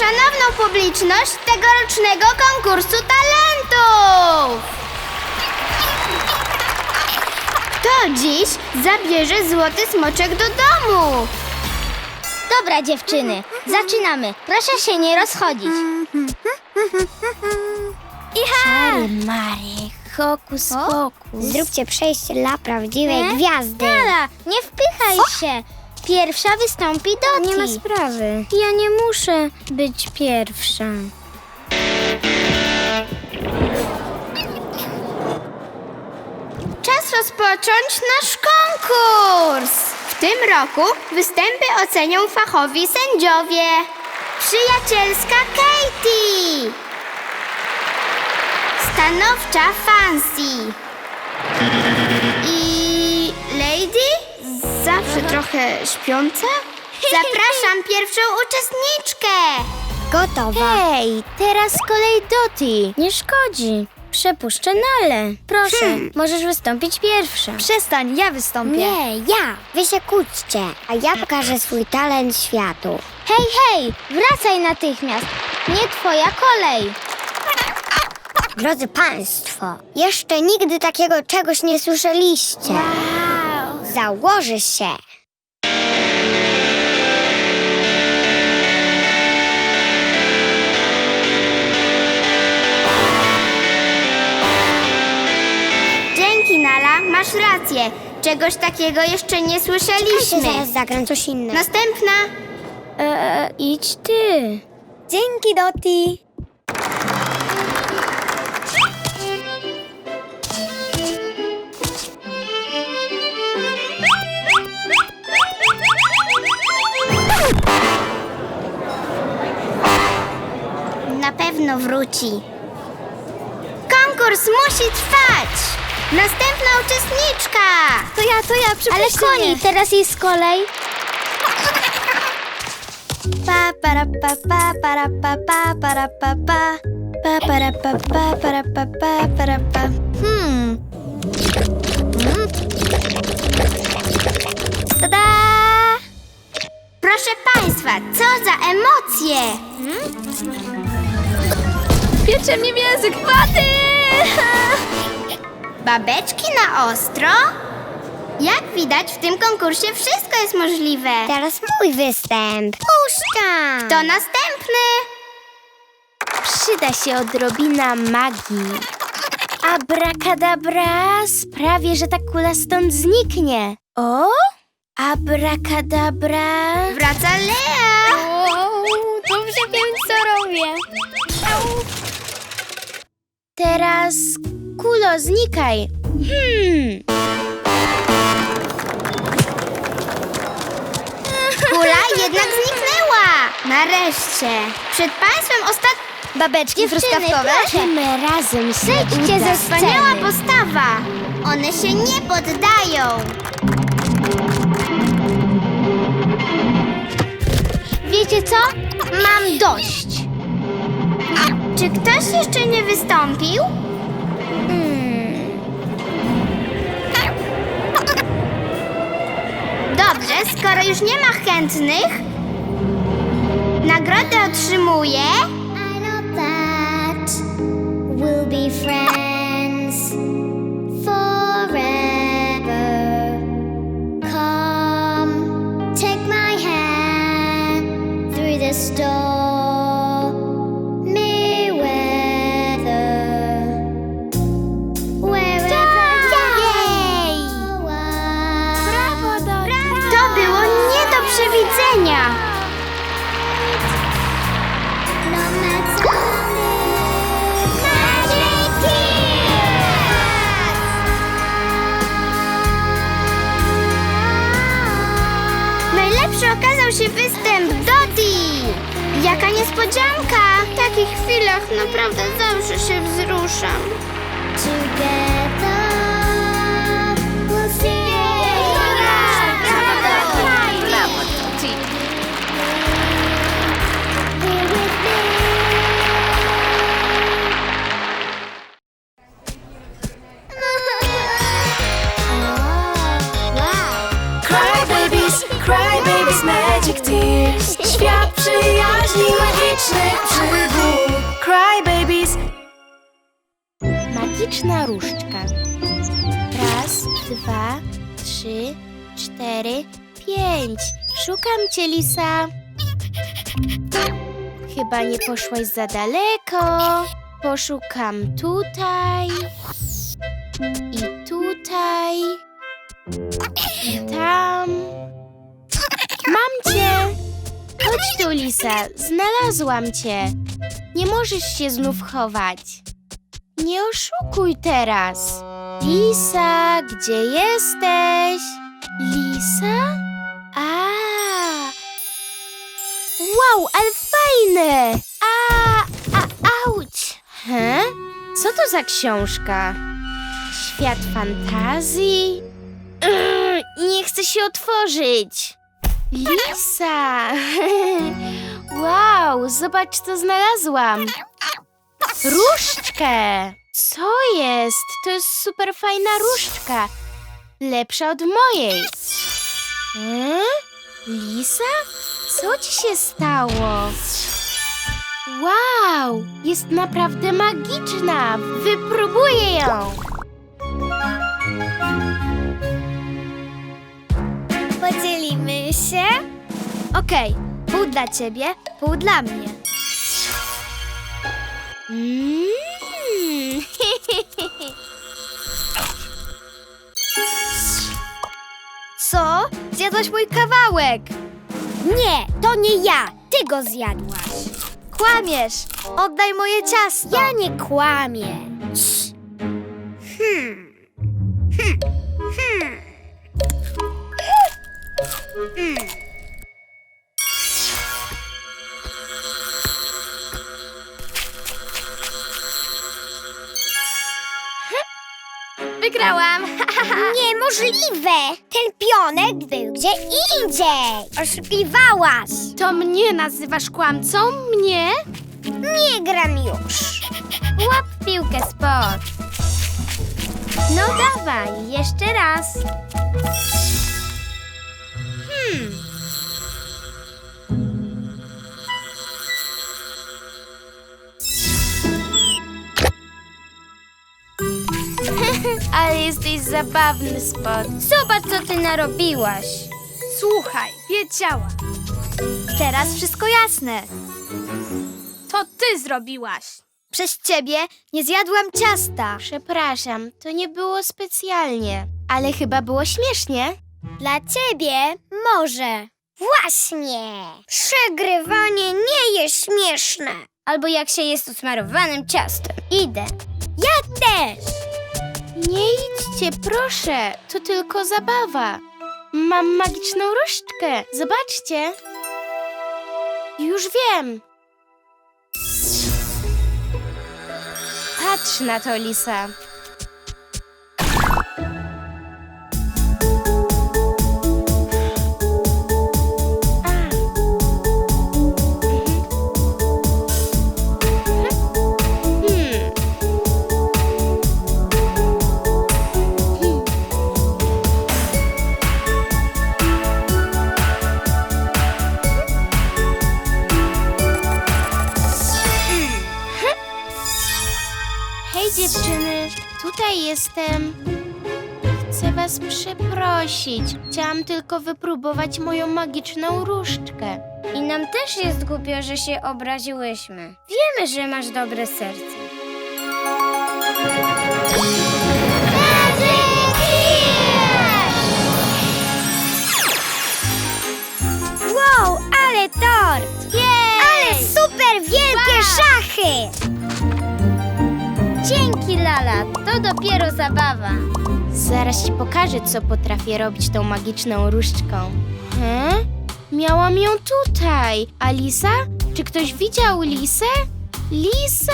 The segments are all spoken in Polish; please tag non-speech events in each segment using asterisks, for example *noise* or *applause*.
szanowną publiczność tegorocznego konkursu talentów. Kto dziś zabierze złoty smoczek do domu? Dobra, dziewczyny, zaczynamy. Proszę się nie rozchodzić. Iha! Mary, hokus pokus. Zróbcie przejście dla prawdziwej gwiazdy. Nala, nie wpychaj się. Pierwsza wystąpi Doti. Nie ma sprawy. Ja nie muszę być pierwsza. Czas rozpocząć nasz konkurs! W tym roku występy ocenią fachowi sędziowie. Przyjacielska Katie. Stanowcza Fancy. Zawsze trochę śpiąca? Zapraszam *laughs* pierwszą uczestniczkę. Gotowa. Hej, teraz kolej Doti. Nie szkodzi. Przepuszczę Nalę. Proszę, Hmm. możesz wystąpić pierwsza. Przestań, ja wystąpię. Nie, ja. Wy się kłóćcie, a ja pokażę swój talent światu. Hej, hej, wracaj natychmiast. Nie twoja kolej. Drodzy Państwo, jeszcze nigdy takiego czegoś nie słyszeliście. Założy się. Dzięki, Nala, masz rację. Czegoś takiego jeszcze nie Czekajcie, słyszeliśmy. zaraz zagram coś innego. Następna. Eee, idź ty. Dzięki, Doti. Pewno wróci. Konkurs musi trwać! Następna uczestniczka! To ja, to ja, Ale koni, teraz jest kolej. Pa para pa pa para pa pa para pa pa pa para pa pa para pa pa para pa. Hmm. Hmm. Tada! Proszę Państwa, co za emocje! Piecze w język, paty! Babeczki na ostro? Jak widać, w tym konkursie wszystko jest możliwe. Teraz mój występ. Puszczam. To następny! Przyda się odrobina magii. Abracadabra sprawię, że ta kula stąd zniknie. O! Abracadabra. Wraca Lea! O, dobrze wiem, co robię. Teraz kulo, znikaj. Hmm. Kula jednak zniknęła! Nareszcie! Przed Państwem ostatni... Babeczki Dziewczyny, proszę. Tym razem zejdźcie ze Wspaniała sceny. postawa! One się nie poddają! Czy ktoś jeszcze nie wystąpił? Dobrze, skoro już nie ma chętnych, nagrodę otrzymuje... We'll be friends Najlepszy okazał się występ Dodi! Jaka niespodzianka! W takich chwilach naprawdę zawsze się wzruszam. Magic Tears Świat przyjaźni magicznych przygód Cry Babies Magiczna różdżka. Raz, dwa, trzy, cztery, pięć. Szukam cię, Lisa. Chyba nie poszłaś za daleko. Poszukam tutaj. I tutaj. Chodź tu, Lisa. Znalazłam cię. Nie możesz się znów chować. Nie oszukuj teraz. Lisa, gdzie jesteś? Lisa? A. Wow, ale fajne! A, a, auć! He? Co to za książka? Świat fantazji? Nie chcę się otworzyć. Lisa! *laughs* wow, zobacz co znalazłam. Różdżkę! Co jest? To jest super fajna różdżka. Lepsza od mojej. Hmm? Lisa? Co ci się stało? Wow! Jest naprawdę magiczna! Wypróbuję ją! Się? Okej, pół dla ciebie, pół dla mnie. Mm. *laughs* Co? Zjadłaś mój kawałek! Nie, to nie ja. Ty go zjadłaś. Kłamiesz! Oddaj moje ciasto! Ja nie kłamię. Wygrałam! Niemożliwe! Ten pionek był gdzie indziej. Oszukiwałaś. To mnie nazywasz kłamcą? Mnie? Nie gram już. Łap piłkę spod. No dawaj, jeszcze raz. Hmm. Ale jesteś zabawny, Spot. Zobacz, co ty narobiłaś. Słuchaj, wiedziała. Teraz wszystko jasne. To ty zrobiłaś. Przez ciebie nie zjadłam ciasta. Przepraszam, to nie było specjalnie, ale chyba było śmiesznie. Dla ciebie może. Właśnie. Przegrywanie nie jest śmieszne. Albo jak się jest usmarowanym ciastem. Idę. Ja też. Nie idźcie, proszę. To tylko zabawa. Mam magiczną różdżkę. Zobaczcie. Już wiem. Patrz na to, Lisa. Jestem. Chcę was przeprosić. Chciałam tylko wypróbować moją magiczną różdżkę. I nam też jest głupio, że się obraziłyśmy. Wiemy, że masz dobre serce. Wow, ale tort! Ale super wielkie szachy! Dopiero zabawa. Zaraz ci pokażę, co potrafię robić tą magiczną różdżką. Hmm? Miałam ją tutaj. A Lisa? Czy ktoś widział Lisę? Lisa!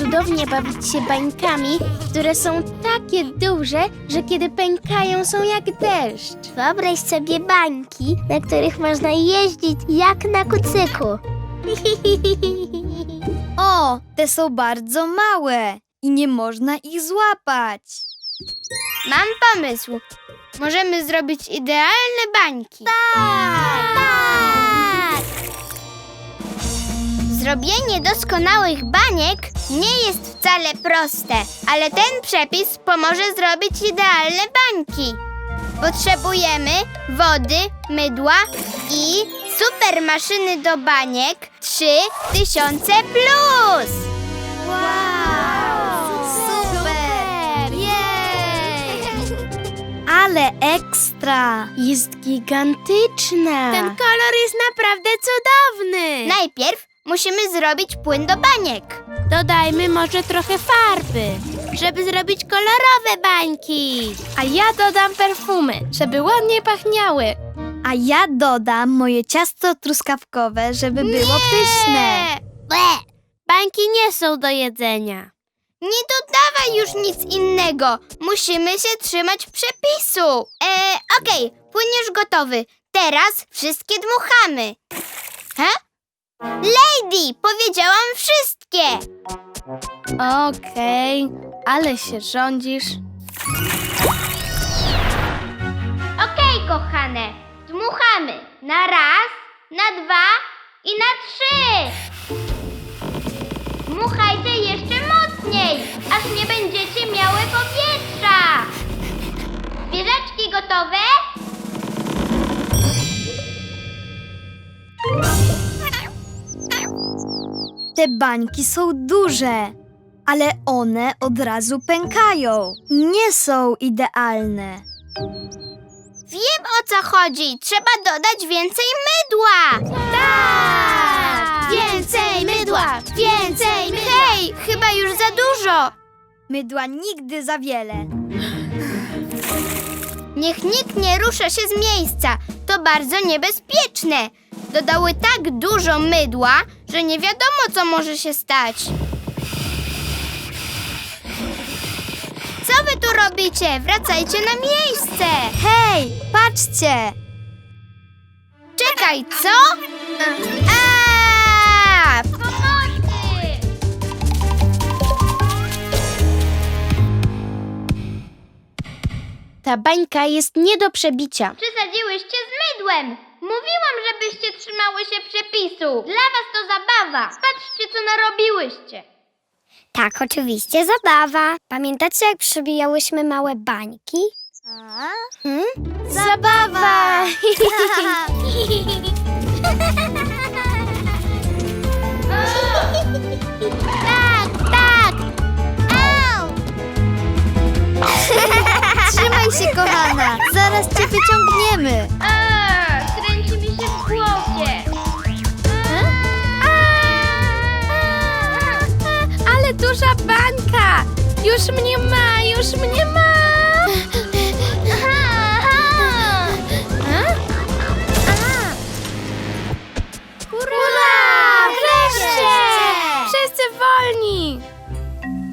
Cudownie bawić się bańkami, które są takie duże, że kiedy pękają są jak deszcz. Wyobraź sobie bańki, na których można jeździć jak na kucyku. *laughs* O, te są bardzo małe i nie można ich złapać. Mam pomysł. Możemy zrobić idealne bańki. Tak! Zrobienie doskonałych baniek nie jest wcale proste, ale ten przepis pomoże zrobić idealne bańki. Potrzebujemy wody, mydła i super maszyny do baniek 3000 plus. Super! Jej! Ale ekstra! Jest gigantyczna. Ten kolor jest naprawdę cudowny. Najpierw musimy zrobić płyn do baniek. Dodajmy może trochę farby, żeby zrobić kolorowe bańki. A ja dodam perfumy, żeby ładnie pachniały. A ja dodam moje ciasto truskawkowe, żeby było pyszne. Ble! Bańki nie są do jedzenia. Nie dodawaj już nic innego. Musimy się trzymać przepisu. E, okej, płyn już gotowy. Teraz wszystkie dmuchamy. He? Lady, powiedziałam wszystkie. Okej, ale się rządzisz. Okej, kochane. Dmuchamy. Na raz, na dwa i na trzy. Dmuchajcie jeszcze mocniej, aż nie będziecie miały powietrza. Zwierzaczki gotowe? Te bańki są duże, ale one od razu pękają. Nie są idealne. Wiem o co chodzi. Trzeba dodać więcej mydła. Tak! Więcej mydła! Więcej mydła! Hej, chyba już za dużo. Mydła nigdy za wiele. Niech nikt nie rusza się z miejsca. To bardzo niebezpieczne. Dodały tak dużo mydła, że nie wiadomo, co może się stać. Co wy tu robicie? Wracajcie na miejsce. Hej, patrzcie! Czekaj, co? A! Pomocy! Ta bańka jest nie do przebicia. Przesadziłyście z mydłem! Mówiłam, żebyście trzymały się przepisu. Dla was to zabawa. Patrzcie, co narobiłyście. Tak, oczywiście, zabawa. Pamiętacie, jak przebijałyśmy małe bańki? Hmm? Zabawa! tak, tak! Au! *laughs* Trzymaj się, kochana! Zaraz cię wyciągniemy. Duża bańka! Już mnie ma, już mnie ma! Wszyscy wolni!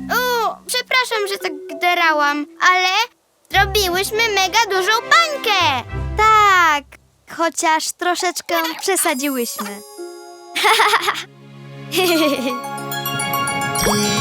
U, przepraszam, że tak gderałam, ale zrobiłyśmy mega dużą bańkę! Tak, chociaż troszeczkę przesadziłyśmy. *laughs*